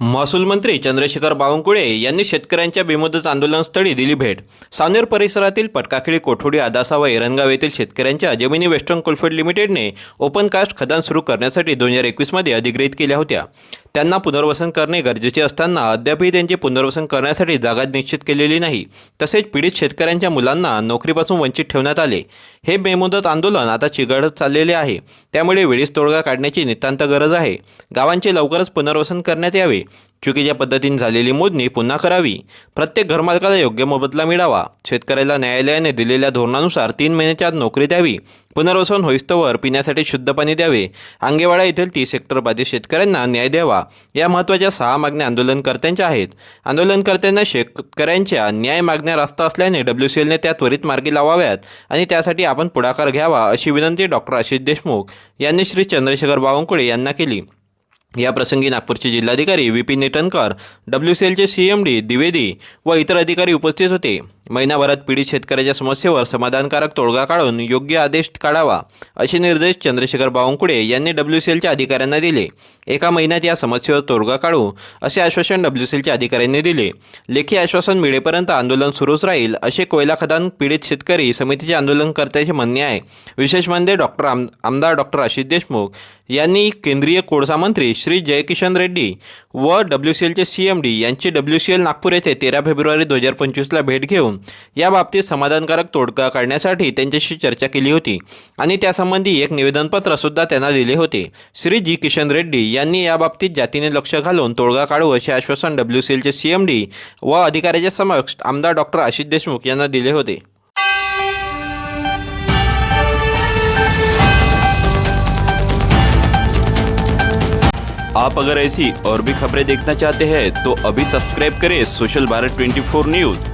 महसूल मंत्री चंद्रशेखर बावनकुळे यांनी शेतकऱ्यांच्या बेमुदत आंदोलनस्थळी दिली भेट. सानेर परिसरातील पटकाखेडी कोठोडी आदासा व एरंगाव येथील शेतकऱ्यांच्या जमिनी वेस्टर्न कोलफेड लिमिटेडने ओपन कास्ट खदान सुरू करण्यासाठी दोन हजार एकवीसमध्ये अधिग्रहित केल्या होत्या. त्यांना पुनर्वसन करणे गरजेचे असताना अद्यापही त्यांचे पुनर्वसन करण्यासाठी जागा निश्चित केलेली नाही. तसेच पीडित शेतकऱ्यांच्या मुलांना नोकरीपासून वंचित ठेवण्यात आले. हे बेमुदत आंदोलन आता चिघळत चाललेले आहे. त्यामुळे वेळीच तोडगा काढण्याची नितांत गरज आहे. गावांचे लवकरच पुनर्वसन करण्यात यावे. चुकीच्या पद्धतीने झालेली मोजणी पुन्हा करावी. प्रत्येक घरमालकाला योग्य मोबदला मिळावा. शेतकऱ्याला न्यायालयाने दिलेल्या धोरणानुसार तीन महिन्याच्या आत नोकरी द्यावी. पुनर्वसन होईस्तोवर पिण्यासाठी शुद्ध पाणी द्यावे. आंगेवाडा येथील तीस हेक्टर बाधित शेतकऱ्यांना न्याय द्यावा. या महत्त्वाच्या सहा मागण्या आंदोलनकर्त्यांच्या आहेत. आंदोलनकर्त्यांना शेतकऱ्यांच्या न्याय मागण्या रास्ता असल्याने डब्ल्यू सी एलने त्या त्वरित मार्गी लावाव्यात आणि त्यासाठी आपण पुढाकार घ्यावा अशी विनंती डॉक्टर आशिष देशमुख यांनी श्री चंद्रशेखर बावनकुळे यांना केली. या प्रसंगी नागपूरचे जिल्हाधिकारी Vipin P Nitankar W C एलचे सी एम डी द्विवेदी व इतर अधिकारी उपस्थित होते. महिनाभरात पीडित शेतकऱ्याच्या समस्येवर समाधानकारक तोडगा काढून योग्य आदेश काढावा असे निर्देश चंद्रशेखर बावनकुळे यांनी डब्ल्यू सी एलच्या अधिकाऱ्यांना दिले. एका महिन्यात या समस्येवर तोडगा काढू असे आश्वासन डब्ल्यू सी एलच्या अधिकाऱ्यांनी दिले. लेखी आश्वासन मिळेपर्यंत आंदोलन सुरूच राहील असे कोयला खदान पीडित शेतकरी समितीचे आंदोलनकर्त्याचे म्हणणे आहे. विशेष म्हणजे डॉक्टर आम आमदार डॉक्टर आशिष देशमुख यांनी केंद्रीय कोळसा मंत्री श्री जयकिशन रेड्डी व डब्ल्यू सी एलचे सी एम डी यांची डब्ल्यू सी एल नागपूर येथे तेरा फेब्रुवारी दोन हजार पंचवीसला भेट घेऊन या बाबतीत समाधानकारक तोडगा काढण्यासाठी त्यांच्याशी चर्चा केली होती आणि त्यासंबंधी एक निवेदनपत्रसुद्धा त्यांना दिले होते. श्री जी किशन रेड्डी यांनी याबाबतीत जातीने लक्ष घालून तोडगा काढू असे आश्वासन डब्ल्यू सी एलचे सी एम डी व अधिकाऱ्याच्या समक्ष आमदार डॉक्टर आशिष देशमुख यांना दिले होते. आप अगर ऐसी और भी खबरें देखना चाहते हैं तो अभी सब्सक्राइब करें सोशल भारत 24 न्यूज़।